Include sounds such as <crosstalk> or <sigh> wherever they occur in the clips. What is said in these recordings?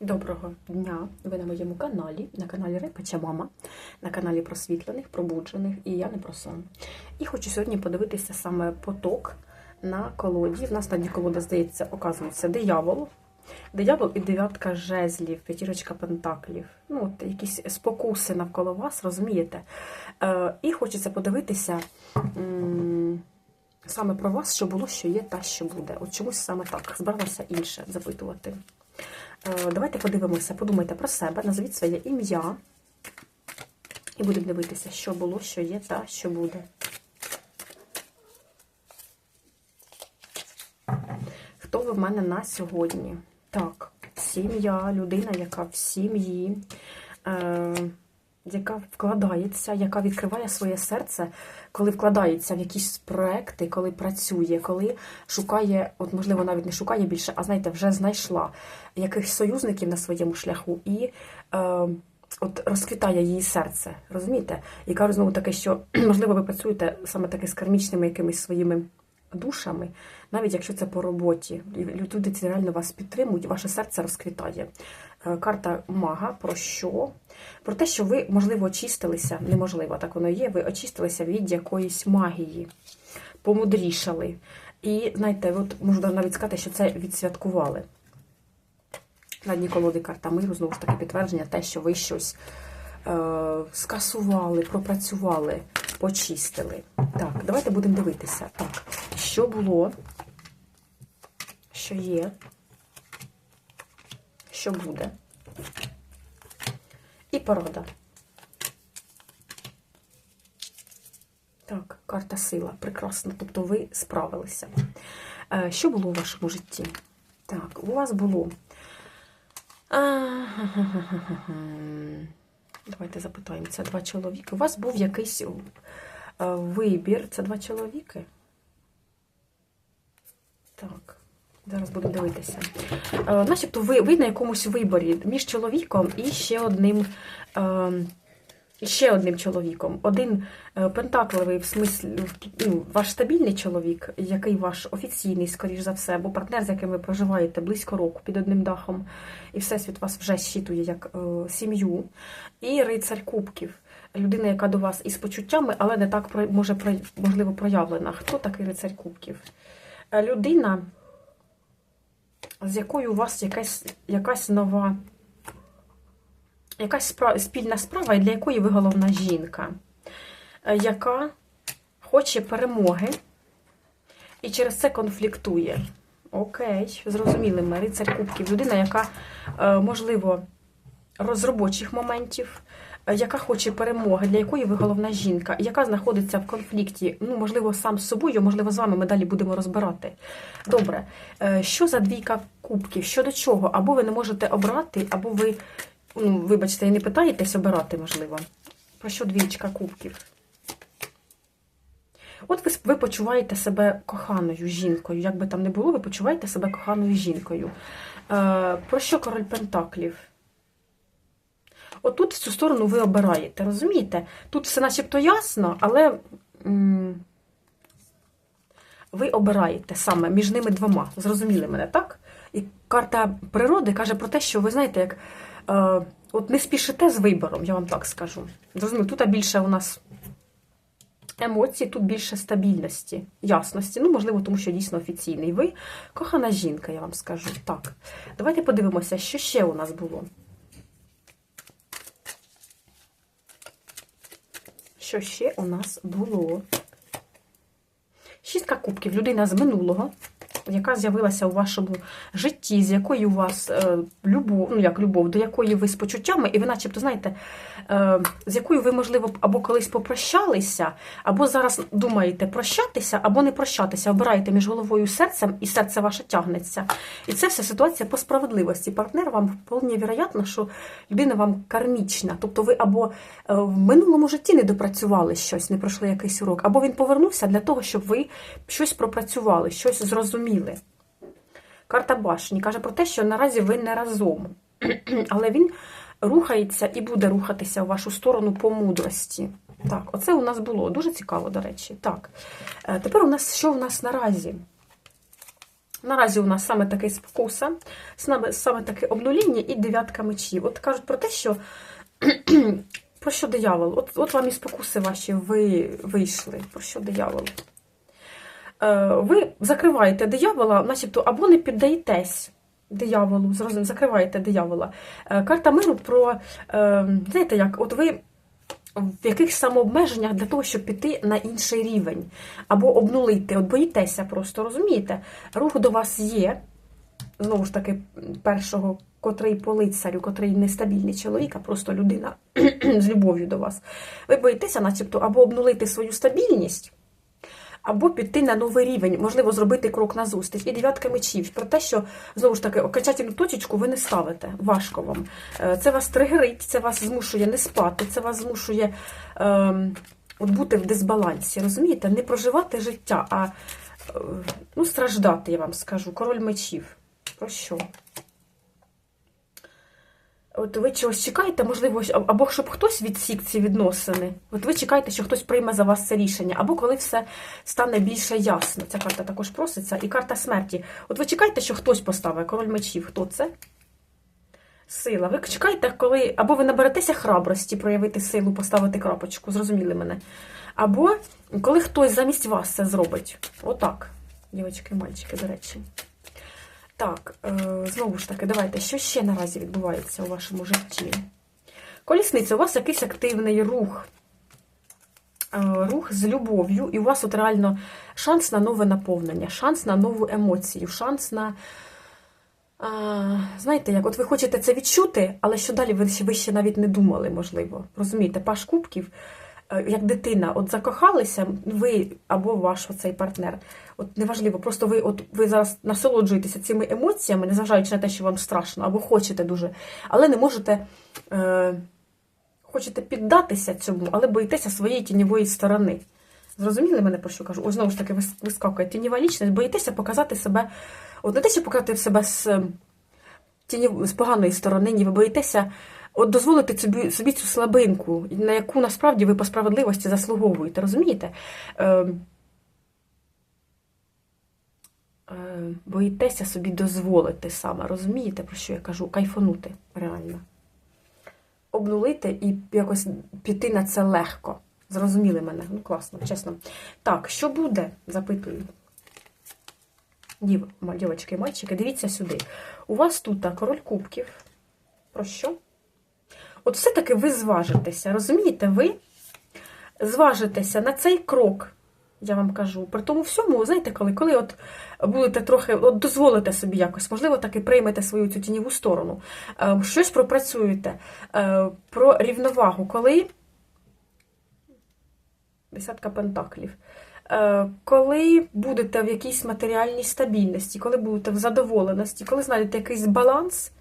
Доброго дня! Ви на моєму каналі, на каналі Репача Мама, на каналі просвітлених, пробуджених і я не про сон. І хочу сьогодні подивитися саме поток на колоді. В нас на дні колода, здається, оказується диявол. Диявол і дев'ятка жезлів, п'ятірочка пентаклів. Ну, от якісь спокуси навколо вас, розумієте? Е, і хочеться подивитися. Саме про вас, що було, що є, та що буде. От чомусь саме так. Збиралася інше запитувати. Е, Давайте подивимося, подумайте про себе, назвіть своє ім'я. І будемо дивитися, що було, що є, та що буде. Хто ви в мене на сьогодні? Так, сім'я, людина, яка в сім'ї, е, яка вкладається, яка відкриває своє серце, коли вкладається в якісь проекти, коли працює, коли шукає, от можливо, навіть не шукає більше, а знаєте, вже знайшла якихось союзників на своєму шляху і е, от розквітає її серце. Розумієте? І кажу знову таке, що <clears throat> можливо ви працюєте саме таки з кармічними якимись своїми душами, навіть якщо це по роботі, люди ці реально вас підтримують, ваше серце розквітає. Е, Карта мага про що? Про те, що ви, можливо, очистилися, неможливо, так воно є, ви очистилися від якоїсь магії, помудрішали. І, знаєте, от можна навіть сказати, що це відсвяткували. На дні колоди карта миру, знову ж таки, підтвердження, те, що ви щось е, скасували, пропрацювали, почистили. Так, давайте будемо дивитися. Так, що було, що є, що буде. І порада. Так, карта сила. Прекрасно. Тобто ви справилися. Е, Що було у вашому житті? Так, у вас було. Давайте запитаємо. Це два чоловіки. У вас був якийсь е, вибір. Це два чоловіки? Так. Зараз будемо дивитися. Е, начебто ви, ви на якомусь виборі між чоловіком і ще одним. Ще одним чоловіком. Один е, пентакливий, в смислі, ну, ваш стабільний чоловік, який ваш офіційний, скоріш за все, або партнер, з яким ви проживаєте близько року під одним дахом, і всесвіт вас вже щитує як е, сім'ю. І рицарь кубків. Людина, яка до вас із почуттями, але не так може можливо проявлена. Хто такий рицарь кубків? Е, Людина, з якою у вас якась, якась нова якась спільна справа, для якої ви головна жінка, е, яка хоче перемоги і через це конфліктує. Окей, зрозуміли ми, рицар кубків. Людина, яка, е, можливо, з робочих моментів, е, яка хоче перемоги, для якої ви головна жінка, яка знаходиться в конфлікті, ну, можливо, сам з собою, можливо, з вами ми далі будемо розбирати. Добре, що за двійка кубків? Щодо чого? Або ви не можете обрати, або ви ну, вибачте, і не питаєтесь обирати, можливо. Про що двічка кубків? От ви, ви почуваєте себе коханою жінкою. Як би там не було, ви почуваєте себе коханою жінкою. Е, про що король Пентаклів? От тут в цю сторону ви обираєте, розумієте? Тут все начебто ясно, але м, ви обираєте саме між ними двома. Зрозуміли мене, так? І карта природи каже про те, що ви знаєте, як е, от не спішите з вибором, я вам так скажу. Зрозуміло, тут більше у нас емоцій, тут більше стабільності, ясності. Ну, можливо, тому що дійсно офіційний. Ви кохана жінка, я вам скажу. Так, давайте подивимося, що ще у нас було. Що ще у нас було? Шістка кубків. Людина з минулого, яка з'явилася у вашому житті, з якої у вас е, любов, ну як любов, до якої ви з почуттями, і ви, начебто, знаєте, е, з якою ви, можливо, або колись попрощалися, або зараз думаєте прощатися, або не прощатися. Обираєте між головою серцем, і серце ваше тягнеться. І це вся ситуація по справедливості. Партнер вам вполне вероятно, що людина вам кармічна. Тобто ви або е, в минулому житті не допрацювали щось, не пройшли якийсь урок, або він повернувся для того, щоб ви щось пропрацювали, щось зрозуміли. Карта башні каже про те, що наразі ви не разом, <clears throat> але він рухається і буде рухатися в вашу сторону по мудрості. Так, оце у нас було. Дуже цікаво, до речі. Так, е, тепер у нас що у нас наразі? Наразі у нас саме такий спокуса, саме таке обнуління і дев'ятка мечів. От кажуть про те, що <clears throat> про що диявол? От, от вам і спокуси ваші ви, вийшли. Про що диявол? Е, ви закриваєте диявола, начебто, або не піддаєтесь дияволу, зрозуміло, закриваєте диявола. Е, Карта миру про, е, знаєте, як, от ви в яких самообмеженнях для того, щоб піти на інший рівень, або обнулити, от боїтеся просто, розумієте? Рух до вас є, знову ж таки, першого, котрий по лицарю, котрий нестабільний чоловік, а просто людина <clears throat> з любов'ю до вас. Ви боїтеся, начебто, або обнулити свою стабільність, або піти на новий рівень, можливо, зробити крок назустріч. І дев'ятка мечів про те, що знову ж таки окончательну точечку ви не ставите. Важко вам. Е, Це вас тригерить, це вас змушує не спати, це вас змушує ем, от бути в дисбалансі. Розумієте? Не проживати життя, а е, ну, страждати, я вам скажу. Король мечів. Про що? От ви чогось чекаєте, можливо, або щоб хтось відсік ці відносини. От ви чекаєте, що хтось прийме за вас це рішення, або коли все стане більше ясно. Ця карта також проситься. І карта смерті. От ви чекаєте, що хтось поставить король мечів. Хто це? Сила. Ви чекаєте, коли або ви наберетеся храбрості проявити силу, поставити крапочку, зрозуміли мене. Або коли хтось замість вас це зробить. Отак, дівчатки, мальчики, до речі. Так, е, знову ж таки, давайте, що ще наразі відбувається у вашому житті? Колісниця, у вас якийсь активний рух. Е, рух з любов'ю, і у вас от реально шанс на нове наповнення, шанс на нову емоцію, шанс на. Знаєте, як от ви хочете це відчути, але що далі ви ще, навіть не думали, можливо. Розумієте, паш кубків, як дитина, от закохалися, ви або ваш оцей партнер. От неважливо, просто ви от ви зараз насолоджуєтеся цими емоціями, незважаючи на те, що вам страшно, або хочете дуже, але не можете. Е, Хочете піддатися цьому, але боїтеся своєї тіньової сторони. Зрозуміли мене, про що кажу? Ось знову ж таки, вискакує тіньова лічність, боїтеся показати себе, от не те, що показати себе з ем, тінів, з поганої сторони, ні, ви боїтеся от дозволити собі собі цю слабинку, на яку насправді ви по справедливості заслуговуєте, розумієте? Е, боїтеся собі дозволити саме, розумієте, про що я кажу? Кайфанути реально обнулити і якось піти на це легко. Зрозуміли мене? Ну, класно, чесно. Так, що буде? Запитую. Дів, дівчатки і мальчики, дивіться сюди. У вас тут король кубків. Про що? От все-таки ви зважитеся, розумієте, ви зважитеся на цей крок, я вам кажу. При тому всьому, знаєте, коли коли от будете трохи, от дозволите собі якось, можливо, так і приймете свою цю тіньову сторону, е, щось пропрацюєте е, про рівновагу, коли. Десятка пентаклів. Е, коли будете в якійсь матеріальній стабільності, коли будете в задоволеності, коли знайдете якийсь баланс,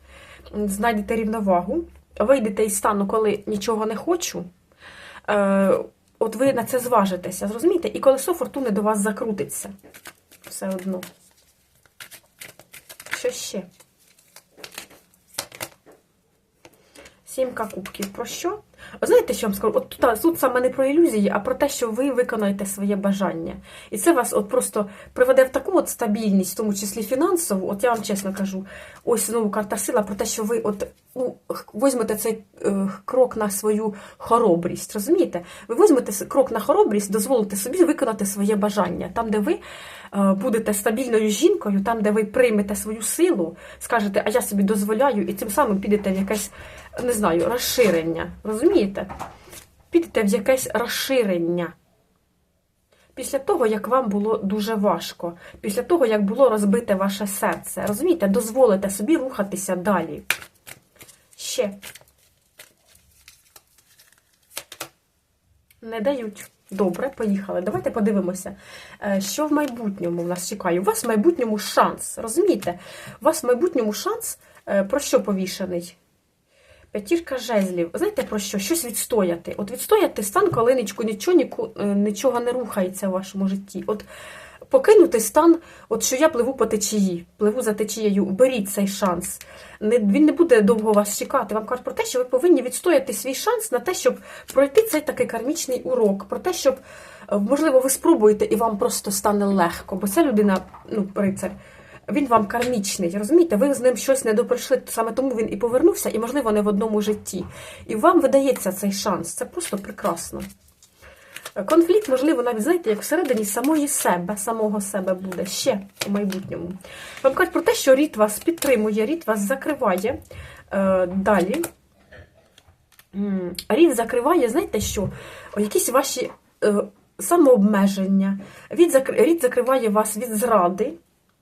знайдете рівновагу, вийдете із стану, коли нічого не хочу, от ви на це зважитеся, зрозумієте? І колесо фортуни до вас закрутиться. Все одно. Що ще? Сімка кубків. Про що? Знаєте, що я вам скажу? От тут, тут саме не про ілюзії, а про те, що ви виконаєте своє бажання. І це вас от просто приведе в таку от стабільність, в тому числі фінансову. От я вам чесно кажу, ось знову карта сила про те, що ви от ну, візьмете цей е, крок на свою хоробрість. Розумієте? Ви візьмете крок на хоробрість, дозволите собі виконати своє бажання. Там, де ви е, будете стабільною жінкою, там, де ви приймете свою силу, скажете, а я собі дозволяю, і тим самим підете в якесь не знаю, розширення. Розумієте? Підете в якесь розширення. Після того, як вам було дуже важко, після того, як було розбите ваше серце, розумієте, дозволите собі рухатися далі. Ще. Не дають. Добре, поїхали. Давайте подивимося, е, що в майбутньому в нас чекає. У вас в майбутньому шанс. Розумієте? У вас в майбутньому шанс е, про що повішений? П'ятірка жезлів. Знаєте про що? Щось відстояти. От відстояти стан, коли нічого, е, нічого не рухається в вашому житті. От покинути стан, от що я пливу по течії, пливу за течією, беріть цей шанс. Не, Він не буде довго вас чекати. Вам кажуть про те, що ви повинні відстояти свій шанс на те, щоб пройти цей такий кармічний урок, про те, щоб, е, можливо, ви спробуєте і вам просто стане легко, бо ця людина, ну, рицар, він вам кармічний, розумієте? Ви з ним щось не доприйшли, саме тому він і повернувся, і, можливо, не в одному житті. І вам видається цей шанс. Це просто прекрасно. Конфлікт, можливо, навіть, знаєте, як всередині самої себе, самого себе буде ще у майбутньому. Вам кажуть про те, що рід вас підтримує, рід вас закриває. Е, далі. Рід закриває, знаєте що? Якісь ваші е, самообмеження. Рід закриває вас від зради.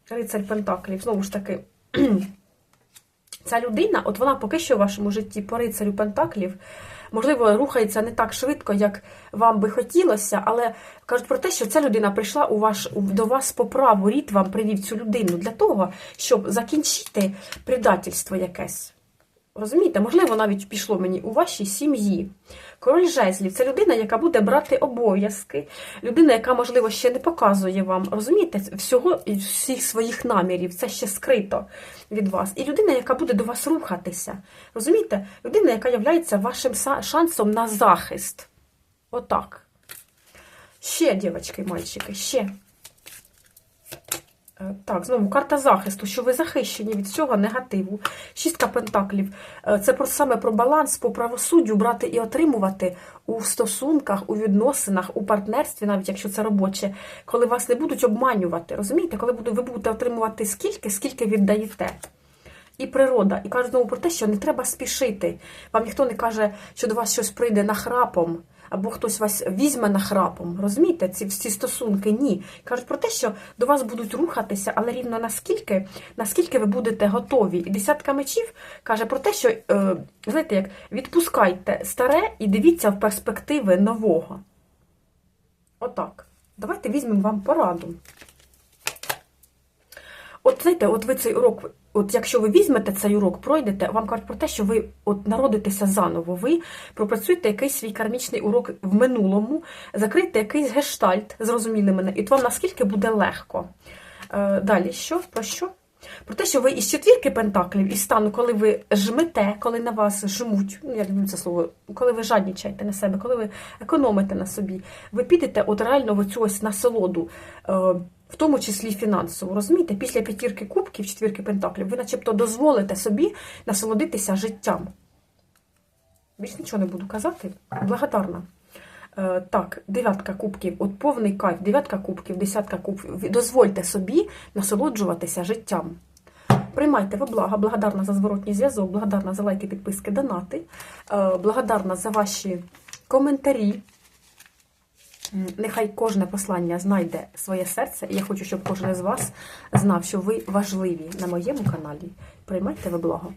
Рицарь Пентаклів, знову ж таки. <clears throat> Ця людина, от вона поки що в вашому житті по рицарю Пентаклів, можливо, рухається не так швидко, як вам би хотілося, але кажуть про те, що ця людина прийшла у ваш, до вас по праву, рід вам привів цю людину для того, щоб закінчити предательство якесь. Розумієте, можливо, навіть пішло мені у вашій сім'ї. Король жезлів це людина, яка буде брати обов'язки, людина, яка, можливо, ще не показує вам, розумієте, всього і всіх своїх намірів, це ще скрито від вас. І людина, яка буде до вас рухатися. Розумієте? Людина, яка є вашим шансом на захист. Отак. Ще, дівчатки мальчики, ще. Е, Так, знову карта захисту, що ви захищені від цього негативу. Шістка пентаклів. Е, Це про саме про баланс по правосуддю брати і отримувати у стосунках, у відносинах, у партнерстві, навіть якщо це робоче, коли вас не будуть обманювати. Розумієте, коли ви будете отримувати скільки, скільки віддаєте. І природа. І кажуть знову про те, що не треба спішити. Вам ніхто не каже, що до вас щось прийде нахрапом, або хтось вас візьме нахрапом. Розумієте, ці ці стосунки ні. Кажуть про те, що до вас будуть рухатися, але рівно наскільки, наскільки ви будете готові. І десятка мечів каже про те, що е, знаєте, як відпускайте старе і дивіться в перспективи нового. Отак. Давайте візьмемо вам пораду. От знаєте, от ви цей урок, от якщо ви візьмете цей урок, пройдете, вам кажуть про те, що ви от народитеся заново, ви пропрацюєте якийсь свій кармічний урок в минулому, закрите якийсь гештальт, зрозуміли мене, і от вам наскільки буде легко. Е, далі, що? Про що? Про те, що ви із четвірки пентаклів, із стану, коли ви жмете, коли на вас жмуть, ну я люблю це слово, коли ви жаднічаєте на себе, коли ви економите на собі, ви підете от реально в цю ось насолоду, е, в тому числі фінансово. Розумієте, після п'ятірки кубків, четвірки пентаклів, ви начебто дозволите собі насолодитися життям. Більш нічого не буду казати. Благодарна. Е, Так, дев'ятка кубків, от повний кайф, дев'ятка кубків, десятка кубків. Дозвольте собі насолоджуватися життям. Приймайте ви блага, благодарна за зворотній зв'язок, благодарна за лайки, підписки, донати, е, благодарна за ваші коментарі. Нехай кожне послання знайде своє серце, і я хочу, щоб кожен з вас знав, що ви важливі на моєму каналі. Приймайте ви благо.